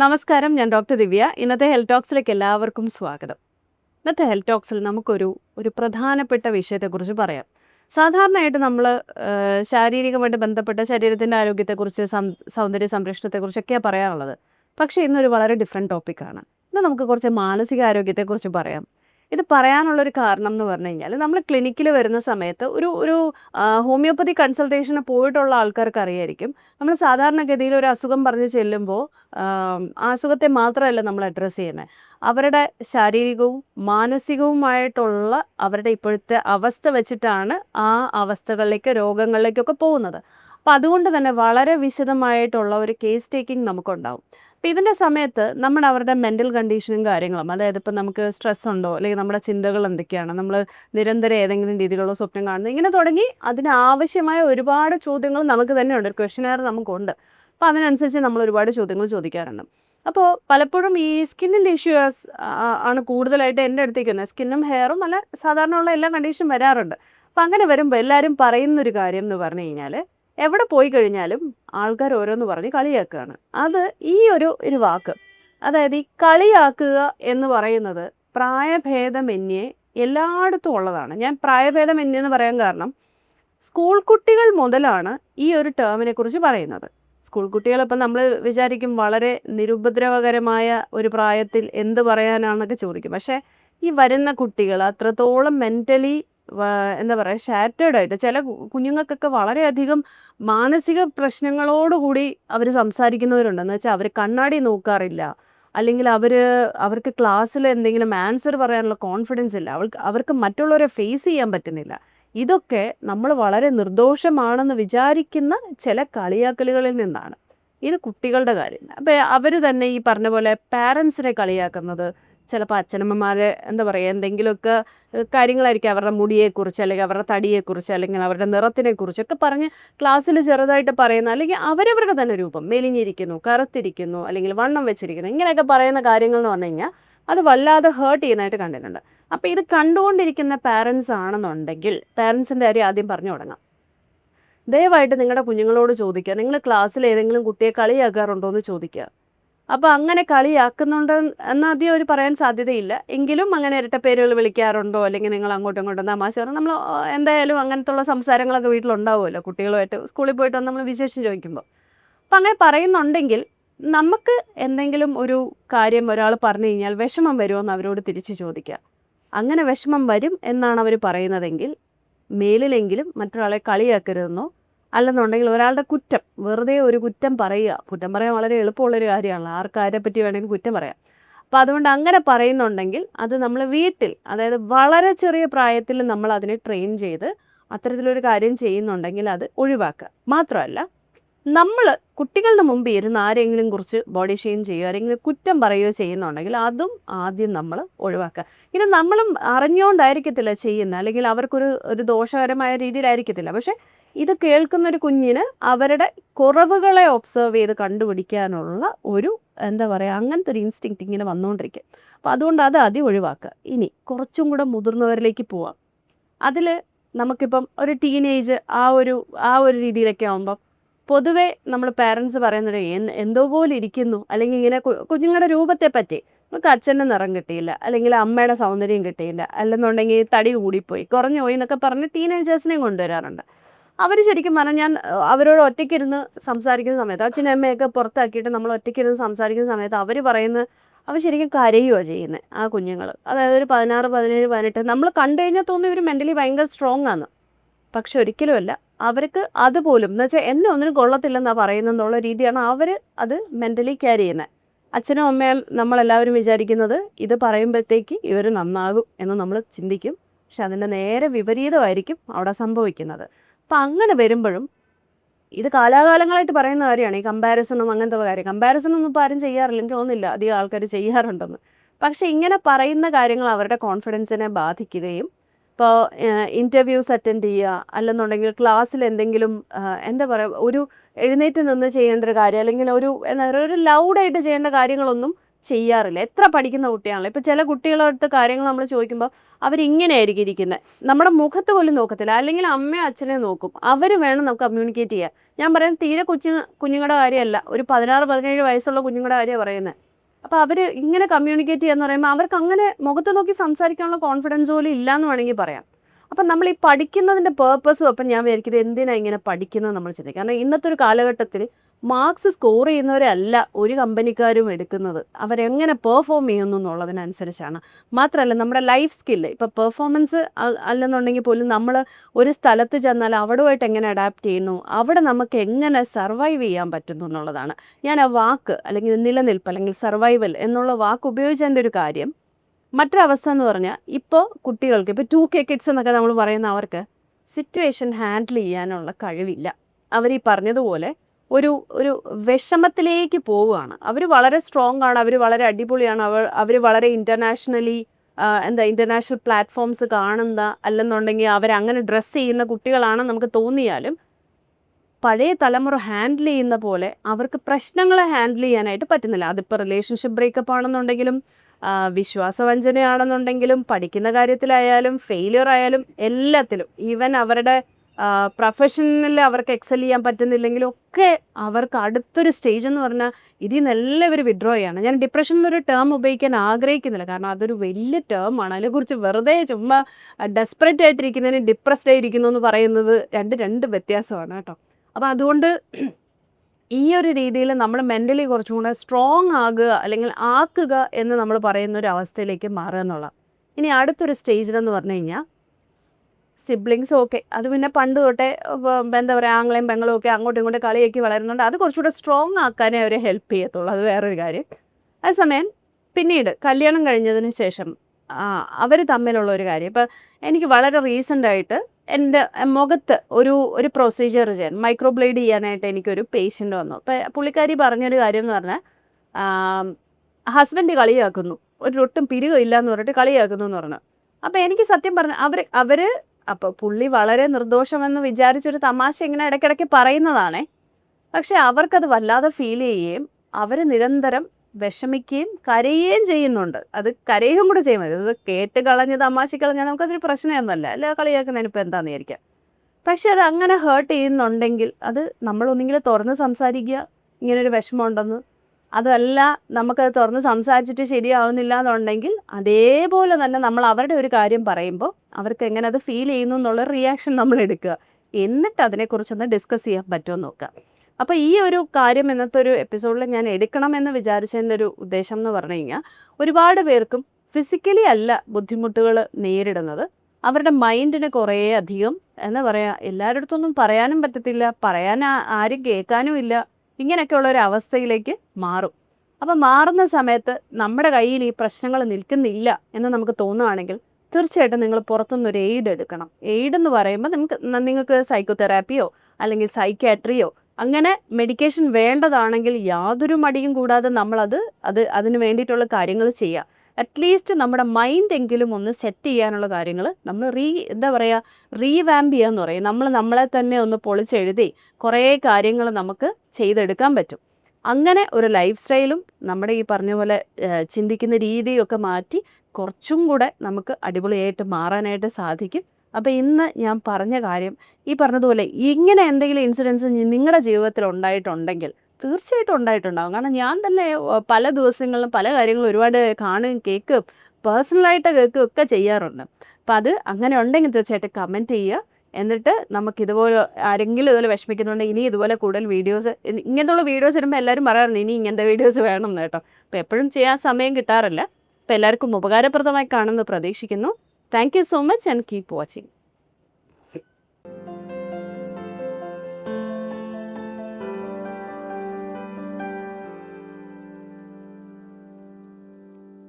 നമസ്കാരം ഞാൻ ഡോക്ടർ ദിവ്യ. ഇന്നത്തെ ഹെൽത്ത് ടോക്സിലേക്ക് എല്ലാവർക്കും സ്വാഗതം. ഇന്നത്തെ ഹെൽത്ത് ടോക്സിൽ നമുക്കൊരു ഒരു പ്രധാനപ്പെട്ട വിഷയത്തെക്കുറിച്ച് പറയാം. സാധാരണയായിട്ട് നമ്മൾ ശാരീരികമായിട്ട് ബന്ധപ്പെട്ട ശരീരത്തിന്റെ ആരോഗ്യത്തെക്കുറിച്ച് സൗന്ദര്യ സംരക്ഷണത്തെക്കുറിച്ചൊക്കെയാണ് പറയാറുള്ളത്. പക്ഷേ ഇന്നൊരു വളരെ ഡിഫറെന്റ് ടോപ്പിക്കാണ് ഇന്ന് നമുക്ക് കുറച്ച് മാനസിക ആരോഗ്യത്തെക്കുറിച്ച് പറയാം. ഇത് പറയാനുള്ളൊരു കാരണം എന്ന് പറഞ്ഞു കഴിഞ്ഞാൽ നമ്മൾ ക്ലിനിക്കിൽ വരുന്ന സമയത്ത് ഒരു ഒരു ഹോമിയോപ്പതി കൺസൾട്ടേഷന് പോയിട്ടുള്ള ആൾക്കാർക്ക് അറിയായിരിക്കും. നമ്മൾ സാധാരണഗതിയിൽ ഒരു അസുഖം പറഞ്ഞ് ചെല്ലുമ്പോൾ ആ അസുഖത്തെ മാത്രമല്ല നമ്മൾ അഡ്രസ്സ് ചെയ്യുന്നത് അവരുടെ ശാരീരികവും മാനസികവുമായിട്ടുള്ള അവരുടെ ഇപ്പോഴത്തെ അവസ്ഥ വെച്ചിട്ടാണ് ആ അവസ്ഥകളിലേക്ക് രോഗങ്ങളിലേക്കൊക്കെ പോകുന്നത്. അപ്പം അതുകൊണ്ട് തന്നെ വളരെ വിശദമായിട്ടുള്ള ഒരു കേസ് ടേക്കിംഗ് നമുക്കുണ്ടാവും. അപ്പം ഇതിന്റെ സമയത്ത് നമ്മൾ അവരുടെ മെന്റൽ കണ്ടീഷനും കാര്യങ്ങളും അതായത് ഇപ്പം നമുക്ക് സ്ട്രെസ് ഉണ്ടോ അല്ലെങ്കിൽ നമ്മുടെ ചിന്തകൾ എന്തൊക്കെയാണ് നമ്മൾ നിരന്തരം ഏതെങ്കിലും രീതിയിലുള്ള സ്വപ്നം കാണുന്നത് ഇങ്ങനെ തുടങ്ങി അതിനാവശ്യമായ ഒരുപാട് ചോദ്യങ്ങൾ നമുക്ക് തന്നെയുണ്ട് ഒരു ക്വസ്റ്റ്യനെയർ നമുക്കുണ്ട്. അപ്പോൾ അതിനനുസരിച്ച് നമ്മൾ ഒരുപാട് ചോദ്യങ്ങൾ ചോദിക്കാറുണ്ട്. അപ്പോൾ പലപ്പോഴും ഈ സ്കിന്നിന്റെ ഇഷ്യൂസ് ആണ് കൂടുതലായിട്ട് എന്റെ അടുത്തേക്ക് വരുന്നത്. സ്കിന്നും ഹെയറും നല്ല സാധാരണ ഉള്ള എല്ലാ കണ്ടീഷനും വരാറുണ്ട്. അപ്പം അങ്ങനെ വരുമ്പോൾ എല്ലാവരും പറയുന്നൊരു കാര്യം എന്ന് പറഞ്ഞു കഴിഞ്ഞാൽ എവിടെ പോയി കഴിഞ്ഞാലും ആൾക്കാർ ഓരോന്ന് പറഞ്ഞ് കളിയാക്കുകയാണ്. അത് ഈ ഒരു ഒരു വാക്ക്. അതായത് ഈ കളിയാക്കുക എന്ന് പറയുന്നത് പ്രായഭേദമന്യേ എല്ലായിടത്തും ഉള്ളതാണ്. ഞാൻ പ്രായഭേദമന്യേ എന്ന് പറയാൻ കാരണം സ്കൂൾ കുട്ടികൾ മുതലാണ് ഈ ഒരു ടേമിനെ കുറിച്ച് പറയുന്നത്. സ്കൂൾ കുട്ടികളിപ്പം നമ്മൾ വിചാരിക്കും വളരെ നിരുപദ്രവകരമായ ഒരു പ്രായത്തിൽ എന്ത് പറയാനാണെന്നൊക്കെ ചോദിക്കും. പക്ഷേ ഈ വരുന്ന കുട്ടികൾ അത്രത്തോളം മെന്റലി എന്താ പറയുക ഷാറ്റേഡ് ആയിട്ട് ചില കുഞ്ഞുങ്ങൾക്കൊക്കെ വളരെയധികം മാനസിക പ്രശ്നങ്ങളോടുകൂടി അവർ സംസാരിക്കുന്നവരുണ്ട്. എന്ന് വെച്ചാൽ അവർ കണ്ണാടി നോക്കാറില്ല. അല്ലെങ്കിൽ അവർ അവർക്ക് ക്ലാസ്സിൽ എന്തെങ്കിലും ആൻസർ പറയാനുള്ള കോൺഫിഡൻസ് ഇല്ല. അവൾക്ക് അവർക്ക് മറ്റുള്ളവരെ ഫേസ് ചെയ്യാൻ പറ്റുന്നില്ല. ഇതൊക്കെ നമ്മൾ വളരെ നിർദോഷമാണെന്ന് വിചാരിക്കുന്ന ചില കളിയാക്കലുകളിൽ നിന്നാണ്. ഇത് കുട്ടികളുടെ കാര്യം അപ്പോൾ അവർ തന്നെ ഈ പറഞ്ഞ പോലെ പാരൻസിനെ കളിയാക്കുന്നത് ചിലപ്പോൾ അച്ഛനമ്മമാർ എന്താ പറയുക എന്തെങ്കിലുമൊക്കെ കാര്യങ്ങളായിരിക്കും അവരുടെ മുടിയെക്കുറിച്ച് അല്ലെങ്കിൽ അവരുടെ തടിയെക്കുറിച്ച് അല്ലെങ്കിൽ അവരുടെ നിറത്തിനെക്കുറിച്ചൊക്കെ പറഞ്ഞ് ക്ലാസ്സിൽ ചെറുതായിട്ട് പറയുന്ന അല്ലെങ്കിൽ അവരവരുടെ തന്നെ രൂപം മെലിഞ്ഞിരിക്കുന്നു കറുത്തിരിക്കുന്നു അല്ലെങ്കിൽ വണ്ണം വെച്ചിരിക്കുന്നു ഇങ്ങനെയൊക്കെ പറയുന്ന കാര്യങ്ങൾ എന്ന് പറഞ്ഞു കഴിഞ്ഞാൽ അത് വല്ലാതെ ഹേർട്ട് ചെയ്യുന്നതായിട്ട് കണ്ടിട്ടുണ്ട്. അപ്പോൾ ഇത് കണ്ടുകൊണ്ടിരിക്കുന്ന പാരൻസ് ആണെന്നുണ്ടെങ്കിൽ പാരൻസിന്റെ കാര്യം ആദ്യം പറഞ്ഞു തുടങ്ങാം. ദയവായിട്ട് നിങ്ങളുടെ കുഞ്ഞുങ്ങളോട് ചോദിക്കുക നിങ്ങൾ ക്ലാസ്സിൽ ഏതെങ്കിലും കുട്ടിയെ കളിയാക്കാറുണ്ടോ എന്ന് ചോദിക്കുക. അപ്പോൾ അങ്ങനെ കളിയാക്കുന്നുണ്ട് എന്ന് ആദ്യം അവർ പറയാൻ സാധ്യതയില്ല. എങ്കിലും അങ്ങനെ ഇരട്ട പേരുകൾ വിളിക്കാറുണ്ടോ? അല്ലെങ്കിൽ നിങ്ങൾ അങ്ങോട്ടും ഇങ്ങോട്ടും തമാശ പറഞ്ഞു നമ്മൾ എന്തായാലും അങ്ങനത്തെ ഉള്ള സംസാരങ്ങളൊക്കെ വീട്ടിലുണ്ടാവുമല്ലോ? കുട്ടികളുമായിട്ട് സ്കൂളിൽ പോയിട്ട് നമ്മൾ വിശേഷം ചോദിക്കുമ്പോൾ. അപ്പം അങ്ങനെ പറയുന്നുണ്ടെങ്കിൽ നമുക്ക് എന്തെങ്കിലും ഒരു കാര്യം ഒരാൾ പറഞ്ഞു കഴിഞ്ഞാൽ വിഷമം വരുമോ എന്ന് അവരോട് തിരിച്ച് ചോദിക്കുക. അങ്ങനെ വിഷമം വരും എന്നാണ് അവർ പറയുന്നതെങ്കിൽ മേലിലെങ്കിലും മറ്റൊരാളെ കളിയാക്കരുതെന്നോ അല്ലെന്നുണ്ടെങ്കിൽ ഒരാളുടെ കുറ്റം വെറുതെ ഒരു കുറ്റം പറയുക. കുറ്റം പറയാൻ വളരെ എളുപ്പമുള്ളൊരു കാര്യമാണ്. ആർക്കാരെ പറ്റി വേണമെങ്കിൽ കുറ്റം പറയാം. അപ്പോൾ അതുകൊണ്ട് അങ്ങനെ പറയുന്നുണ്ടെങ്കിൽ അത് നമ്മൾ വീട്ടിൽ അതായത് വളരെ ചെറിയ പ്രായത്തിൽ നമ്മൾ അതിനെ ട്രെയിൻ ചെയ്ത് അത്തരത്തിലൊരു കാര്യം ചെയ്യുന്നുണ്ടെങ്കിൽ അത് ഒഴിവാക്കുക. മാത്രമല്ല നമ്മൾ കുട്ടികളുടെ മുമ്പ് ഇരുന്ന് ആരെങ്കിലും കുറിച്ച് ബോഡി ഷെയിം ചെയ്യുകയോ ആരെങ്കിലും കുറ്റം പറയുകയോ ചെയ്യുന്നുണ്ടെങ്കിൽ അതും ആദ്യം നമ്മൾ ഒഴിവാക്കുക. ഇത് നമ്മളും അറിഞ്ഞുകൊണ്ടായിരിക്കത്തില്ല ചെയ്യുന്നത്. അല്ലെങ്കിൽ അവർക്കൊരു ഒരു ദോഷകരമായ രീതിയിലായിരിക്കത്തില്ല. പക്ഷേ ഇത് കേൾക്കുന്ന ഒരു കുഞ്ഞിന് അവരുടെ കുറവുകളെ ഒബ്സർവ് ചെയ്ത് കണ്ടുപിടിക്കാനുള്ള ഒരു എന്താ പറയുക അങ്ങനത്തെ ഒരു ഇൻസ്റ്റിങ്ക്റ്റ് ഇങ്ങനെ വന്നുകൊണ്ടിരിക്കും അപ്പോൾ അതുകൊണ്ട് അത് അതി ഒഴിവാക്കുക. ഇനി കുറച്ചും കൂടെ മുതിർന്നവരിലേക്ക് പോവാം. അതിൽ നമുക്കിപ്പം ഒരു ടീനേജ് ആ ഒരു ആ ഒരു രീതിയിലൊക്കെ ആകുമ്പം പൊതുവെ നമ്മൾ പാരൻസ് പറയുന്നത് "എന്ത് പോലെ ഇരിക്കുന്നു. അല്ലെങ്കിൽ ഇങ്ങനെ കുഞ്ഞുങ്ങളുടെ രൂപത്തെ പറ്റി നമുക്ക് അച്ഛന്റെ നിറം കിട്ടിയില്ല. അല്ലെങ്കിൽ അമ്മയുടെ സൗന്ദര്യം കിട്ടിയില്ല. അല്ലെന്നുണ്ടെങ്കിൽ തടി കൂടിപ്പോയി കുറഞ്ഞു പോയി എന്നൊക്കെ പറഞ്ഞ് ടീനേജേഴ്സിനെയും കൊണ്ടുവരാറുണ്ട്. അവർ ശരിക്കും പറഞ്ഞാൽ ഞാൻ അവരോട് ഒറ്റയ്ക്കിരുന്ന് സംസാരിക്കുന്ന സമയത്ത് അച്ഛനും അമ്മയൊക്കെ പുറത്താക്കിയിട്ട് നമ്മൾ ഒറ്റയ്ക്കിരുന്ന് സംസാരിക്കുന്ന സമയത്ത് അവർ പറയുന്ന അവർ ശരിക്കും കരയുകയോ ചെയ്യുന്നത് ആ കുഞ്ഞുങ്ങൾ അതായത് ഒരു പതിനാറ് പതിനേഴ് പതിനെട്ട് നമ്മൾ കണ്ടു കഴിഞ്ഞാൽ തോന്നി ഇവർ മെന്റലി ഭയങ്കര സ്ട്രോങ് ആണ് പക്ഷെ ഒരിക്കലുമല്ല അവർക്ക് അതുപോലും എന്ന് വെച്ചാൽ എന്നെ ഒന്നിനും കൊള്ളത്തില്ലെന്നാണ് പറയുന്നതെന്നുള്ള രീതിയാണ് അവർ അത് മെന്റലി ക്യാരി ചെയ്യുന്നത് അച്ഛനും അമ്മയും നമ്മളെല്ലാവരും വിചാരിക്കുന്നത് ഇത് പറയുമ്പോഴത്തേക്ക് ഇവർ നന്നാകും എന്ന് നമ്മൾ ചിന്തിക്കും. പക്ഷെ അതിന്റെ നേരെ വിപരീതമായിരിക്കും അവിടെ സംഭവിക്കുന്നത്. അപ്പം അങ്ങനെ വരുമ്പോഴും ഇത് കാലാകാലങ്ങളായിട്ട് പറയുന്ന കാര്യമാണ്. ഈ കമ്പാരിസണും അങ്ങനത്തെ കാര്യം. കമ്പാരിസണൊന്നും ഇപ്പോൾ ആരും ചെയ്യാറില്ല എനിക്ക് തോന്നുന്നില്ല. അധികം ആൾക്കാർ ചെയ്യാറുണ്ടെന്ന്. പക്ഷേ ഇങ്ങനെ പറയുന്ന കാര്യങ്ങൾ അവരുടെ കോൺഫിഡൻസിനെ ബാധിക്കുകയും ഇപ്പോൾ ഇന്റർവ്യൂസ് അറ്റൻഡ് ചെയ്യുക അല്ലെന്നുണ്ടെങ്കിൽ ക്ലാസ്സിൽ എന്തെങ്കിലും എന്താ പറയുക ഒരു എഴുന്നേറ്റ് നിന്ന് ചെയ്യേണ്ട ഒരു കാര്യം അല്ലെങ്കിൽ ഒരു എന്താ പറയുക ഒരു ലൗഡായിട്ട് ചെയ്യേണ്ട കാര്യങ്ങളൊന്നും ചെയ്യാറില്ല. എത്ര പഠിക്കുന്ന കുട്ടിയാണല്ലോ. ഇപ്പം ചില കുട്ടികളുടെ അടുത്ത് കാര്യങ്ങൾ നമ്മൾ ചോദിക്കുമ്പോൾ അവരിങ്ങനെയായിരിക്കും ഇരിക്കുന്നത് നമ്മുടെ മുഖത്ത് പോലും നോക്കത്തില്ല. അല്ലെങ്കിൽ അമ്മയോ അച്ഛനെ നോക്കും. അവർ വേണം നമുക്ക് കമ്മ്യൂണിക്കേറ്റ് ചെയ്യാൻ. ഞാൻ പറയുന്നത് തീരെ കൊച്ചു കുഞ്ഞുങ്ങളുടെ കാര്യമല്ല. ഒരു പതിനാറ് പതിനേഴ് വയസ്സുള്ള കുഞ്ഞുങ്ങളുടെ കാര്യമാണ് പറയുന്നത് അപ്പോൾ അവർ ഇങ്ങനെ കമ്മ്യൂണിക്കേറ്റ് ചെയ്യാന്ന് പറയുമ്പോൾ അവർക്ക് അങ്ങനെ മുഖത്ത് നോക്കി സംസാരിക്കാനുള്ള കോൺഫിഡൻസ് പോലും ഇല്ല എന്ന് വേണമെങ്കിൽ പറയാം. അപ്പം നമ്മൾ ഈ പഠിക്കുന്നതിന്റെ പേർപ്പസും അപ്പം ഞാൻ വിചാരിക്കുന്നത് എന്തിനാണ് ഇങ്ങനെ പഠിക്കുന്നത് നമ്മൾ ചിന്തിക്കുക. കാരണം ഇന്നത്തെ ഒരു കാലഘട്ടത്തിൽ മാർക്സ് സ്കോർ ചെയ്യുന്നവരല്ല ഒരു കമ്പനിക്കാരും എടുക്കുന്നത്. അവരെങ്ങനെ പെർഫോം ചെയ്യുന്നു എന്നുള്ളതിനനുസരിച്ചാണ്. മാത്രമല്ല നമ്മുടെ ലൈഫ് സ്കില്ല് ഇപ്പോൾ പെർഫോമൻസ് അല്ലെന്നുണ്ടെങ്കിൽ പോലും നമ്മൾ ഒരു സ്ഥലത്ത് ചെന്നാൽ അവിടുമായിട്ട് എങ്ങനെ അഡാപ്റ്റ് ചെയ്യുന്നു അവിടെ നമുക്ക് എങ്ങനെ സർവൈവ് ചെയ്യാൻ പറ്റുന്നു എന്നുള്ളതാണ്. ഞാൻ ആ വാക്ക് അല്ലെങ്കിൽ നിലനിൽപ്പ് അല്ലെങ്കിൽ സർവൈവൽ എന്നുള്ള വാക്ക് ഉപയോഗിച്ചതിന്റെ ഒരു കാര്യം മറ്റൊരവസ്ഥ എന്ന് പറഞ്ഞാൽ ഇപ്പോൾ കുട്ടികൾക്ക് ഇപ്പോൾ ടു കെ കിഡ്സ് എന്നൊക്കെ നമ്മൾ പറയുന്ന അവർക്ക് സിറ്റുവേഷൻ ഹാൻഡിൽ ചെയ്യാനുള്ള കഴിവില്ല. അവർ ഈ പറഞ്ഞതുപോലെ ഒരു ഒരു വിഷമത്തിലേക്ക് പോവുകയാണ്. അവർ വളരെ സ്ട്രോങ് ആണ് അവർ വളരെ അടിപൊളിയാണ് അവർ അവർ വളരെ ഇന്റർനാഷണലി എന്താ ഇന്റർനാഷണൽ പ്ലാറ്റ്ഫോംസ് കാണുന്ന അല്ലെന്നുണ്ടെങ്കിൽ അവരങ്ങനെ ഡ്രസ്സ് ചെയ്യുന്ന കുട്ടികളാണെന്ന് നമുക്ക് തോന്നിയാലും പഴയ തലമുറ ഹാൻഡിൽ ചെയ്യുന്ന പോലെ അവർക്ക് പ്രശ്നങ്ങളെ ഹാൻഡിൽ ചെയ്യാനായിട്ട് പറ്റുന്നില്ല. അതിപ്പോൾ റിലേഷൻഷിപ്പ് ബ്രേക്കപ്പ് ആണെന്നുണ്ടെങ്കിലും വിശ്വാസവഞ്ചനയാണെന്നുണ്ടെങ്കിലും പഠിക്കുന്ന കാര്യത്തിലായാലും ഫെയിലിയർ ആയാലും എല്ലാത്തിലും. ഈവൻ അവരുടെ പ്രൊഫഷനിൽ അവർക്ക് എക്സൽ ചെയ്യാൻ പറ്റുന്നില്ലെങ്കിലും ഒക്കെ അവർക്ക് അടുത്തൊരു സ്റ്റേജ് എന്ന് പറഞ്ഞാൽ ഇതിൽ നിന്ന് ഒരു വിഡ്രോ ചെയ്യാണ്. ഞാൻ ഡിപ്രഷൻ എന്നൊരു ടേം ഉപയോഗിക്കാൻ ആഗ്രഹിക്കുന്നില്ല. കാരണം അതൊരു വലിയ ടേമാണ് അതിനെക്കുറിച്ച് വെറുതെ ചുമ്മാ ഡെസ്പറേറ്റ് ആയിട്ടിരിക്കുന്നതിന് ഡിപ്രസ്ഡ് ആയിരിക്കുന്നു എന്ന് പറയുന്നത് രണ്ട് രണ്ട് വ്യത്യാസമാണ് കേട്ടോ. അപ്പോൾ അതുകൊണ്ട് ഈ ഒരു രീതിയിൽ നമ്മൾ മെന്റലി കുറച്ചും കൂടെ സ്ട്രോങ് ആകുക അല്ലെങ്കിൽ ആക്കുക എന്ന് നമ്മൾ പറയുന്ന ഒരു അവസ്ഥയിലേക്ക് മാറുക എന്നുള്ള ഇനി അടുത്തൊരു സ്റ്റേജിലെന്ന് പറഞ്ഞു കഴിഞ്ഞാൽ സിബ്ലിങ്സ് ഒക്കെ. അത് പിന്നെ പണ്ട് തൊട്ടേ എന്താ പറയുക ആങ്ങളെയും പെങ്ങളും ഒക്കെ അങ്ങോട്ടും ഇങ്ങോട്ടും കളിയാക്കി വളരുന്നുണ്ട് അത് കുറച്ചുകൂടെ സ്ട്രോങ് ആക്കാനേ അവരെ ഹെൽപ്പ് ചെയ്യത്തുള്ളൂ. അത് വേറൊരു കാര്യം. അതേസമയം പിന്നീട് കല്യാണം കഴിഞ്ഞതിന് ശേഷം അവർ തമ്മിലുള്ള ഒരു കാര്യം. ഇപ്പം എനിക്ക് വളരെ റീസെന്റ് ആയിട്ട് എന്റെ മുഖത്ത് ഒരു ഒരു പ്രൊസീജിയർ ചെയ്യാൻ മൈക്രോബ്ലേഡ് ചെയ്യാനായിട്ട് എനിക്കൊരു പേഷ്യന്റ് വന്നു. അപ്പം പുള്ളിക്കാരി പറഞ്ഞൊരു കാര്യം എന്ന് പറഞ്ഞാൽ ഹസ്ബൻഡ് കളിയാക്കുന്നു. ഒരു ഒട്ടും പിരികില്ല എന്ന് പറഞ്ഞിട്ട് കളിയാക്കുന്നു എന്ന് പറഞ്ഞു. അപ്പോൾ എനിക്ക് സത്യം പറഞ്ഞ അവർ അവർ അപ്പോൾ പുള്ളി വളരെ നിർദോഷമെന്ന് വിചാരിച്ചൊരു തമാശ ഇങ്ങനെ ഇടയ്ക്കിടയ്ക്ക് പറയുന്നതാണേ. പക്ഷെ അവർക്കത് വല്ലാതെ ഫീൽ ചെയ്യുകയും അവർ നിരന്തരം വിഷമിക്കുകയും കരയുകയും ചെയ്യുന്നുണ്ട്. അത് കരയുകയും കൂടെ ചെയ്യുന്നത് അത് കേട്ട് കളഞ്ഞ് തമാശ കളഞ്ഞാൽ നമുക്കതൊരു പ്രശ്നമൊന്നുമല്ല. അല്ല കളിയാക്കുന്നതിന് ഇപ്പോൾ എന്താണെന്ന് വിചാരിക്കാം. പക്ഷെ അത് അങ്ങനെ ഹേർട്ട് ചെയ്യുന്നുണ്ടെങ്കിൽ അത് നമ്മളൊന്നെങ്കിലും തുറന്ന് സംസാരിക്കുക ഇങ്ങനൊരു വിഷമമുണ്ടെന്ന് അതല്ല നമുക്കത് തുറന്ന് സംസാരിച്ചിട്ട് ശരിയാവുന്നില്ല എന്നുണ്ടെങ്കിൽ അതേപോലെ തന്നെ നമ്മൾ അവരുടെ ഒരു കാര്യം പറയുമ്പോൾ അവർക്ക് എങ്ങനെ അത് ഫീൽ ചെയ്യുന്നു എന്നുള്ള റിയാക്ഷൻ നമ്മൾ എടുക്കുക. എന്നിട്ട് അതിനെക്കുറിച്ചൊന്ന് ഡിസ്കസ് ചെയ്യാൻ പറ്റുമോ നോക്കുക. അപ്പോൾ ഈ ഒരു കാര്യം ഇന്നത്തെ ഒരു എപ്പിസോഡിൽ ഞാൻ എടുക്കണമെന്ന് വിചാരിച്ചതിന്റെ ഒരു ഉദ്ദേശം എന്ന് പറഞ്ഞു കഴിഞ്ഞാൽ ഒരുപാട് പേർക്കും ഫിസിക്കലി അല്ല ബുദ്ധിമുട്ടുകൾ നേരിടുന്നത്. അവരുടെ മൈൻഡിന് കുറേ അധികം എന്താ പറയുക എല്ലാവരുടെ അടുത്തൊന്നും പറയാനും പറ്റത്തില്ല പറയാൻ ആരും കേൾക്കാനും ഇല്ല ഇങ്ങനെയൊക്കെയുള്ള ഒരു അവസ്ഥയിലേക്ക് മാറും. അപ്പം മാറുന്ന സമയത്ത് നമ്മുടെ കയ്യിൽ ഈ പ്രശ്നങ്ങൾ നിൽക്കുന്നില്ല എന്ന് നമുക്ക് തോന്നുകയാണെങ്കിൽ തീർച്ചയായിട്ടും നിങ്ങൾ പുറത്തുനിന്ന് ഒരു എയ്ഡ് എടുക്കണം. എയ്ഡ് എന്ന് പറയുമ്പോൾ നമുക്ക് നിങ്ങൾക്ക് സൈക്കോതെറാപ്പിയോ അല്ലെങ്കിൽ സൈക്കാട്രിയോ അങ്ങനെ മെഡിക്കേഷൻ വേണ്ടതാണെങ്കിൽ യാതൊരു മടിയും കൂടാതെ നമ്മളത് അത് അതിന് വേണ്ടിയിട്ടുള്ള കാര്യങ്ങൾ ചെയ്യുക അറ്റ്ലീസ്റ്റ് നമ്മുടെ മൈൻഡ് എങ്കിലും ഒന്ന് സെറ്റ് ചെയ്യാനുള്ള കാര്യങ്ങൾ നമ്മൾ റീ എന്താ പറയുക റീവാമ്പ് ചെയ്യാന്ന് പറയും. നമ്മൾ നമ്മളെ തന്നെ ഒന്ന് പൊളിച്ചെഴുതി കുറേ കാര്യങ്ങൾ നമുക്ക് ചെയ്തെടുക്കാൻ പറ്റും. അങ്ങനെ ഒരു ലൈഫ് സ്റ്റൈലും നമ്മുടെ ഈ പറഞ്ഞ പോലെ ചിന്തിക്കുന്ന രീതിയൊക്കെ മാറ്റി കുറച്ചും കൂടെ നമുക്ക് അടിപൊളിയായിട്ട് മാറാനായിട്ട് സാധിക്കും. അപ്പോൾ ഇന്ന് ഞാൻ പറഞ്ഞ കാര്യം ഈ പറഞ്ഞതുപോലെ ഇങ്ങനെ എന്തെങ്കിലും ഇൻസിഡൻസ് നിങ്ങളുടെ ജീവിതത്തിൽ ഉണ്ടായിട്ടുണ്ടെങ്കിൽ തീർച്ചയായിട്ടും ഉണ്ടായിട്ടുണ്ടാകും കാരണം ഞാൻ തന്നെ പല ദിവസങ്ങളിലും പല കാര്യങ്ങളും ഒരുപാട് കാണുകയും കേൾക്കുകയും പേഴ്സണലായിട്ട് കേൾക്കുകയും ഒക്കെ ചെയ്യാറുണ്ട്. അപ്പം അത് അങ്ങനെ ഉണ്ടെങ്കിൽ തീർച്ചയായിട്ടും കമന്റ് ചെയ്യുക. എന്നിട്ട് നമുക്ക് ഇതുപോലെ ആരെങ്കിലും ഇതുപോലെ വിഷമിക്കുന്നുണ്ടെങ്കിൽ ഇനി ഇതുപോലെ കൂടുതൽ വീഡിയോസ് ഇങ്ങനത്തുള്ള വീഡിയോസ് വരുമ്പോൾ എല്ലാവരും പറയാറുണ്ട് ഇനി ഇങ്ങനത്തെ വീഡിയോസ് വേണം എന്ന് കേട്ടോ. അപ്പോൾ എപ്പോഴും ചെയ്യാൻ സമയം കിട്ടാറില്ല. അപ്പോൾ എല്ലാവർക്കും ഉപകാരപ്രദമായി കാണുമെന്ന് പ്രതീക്ഷിക്കുന്നു. Thank you so much and keep watching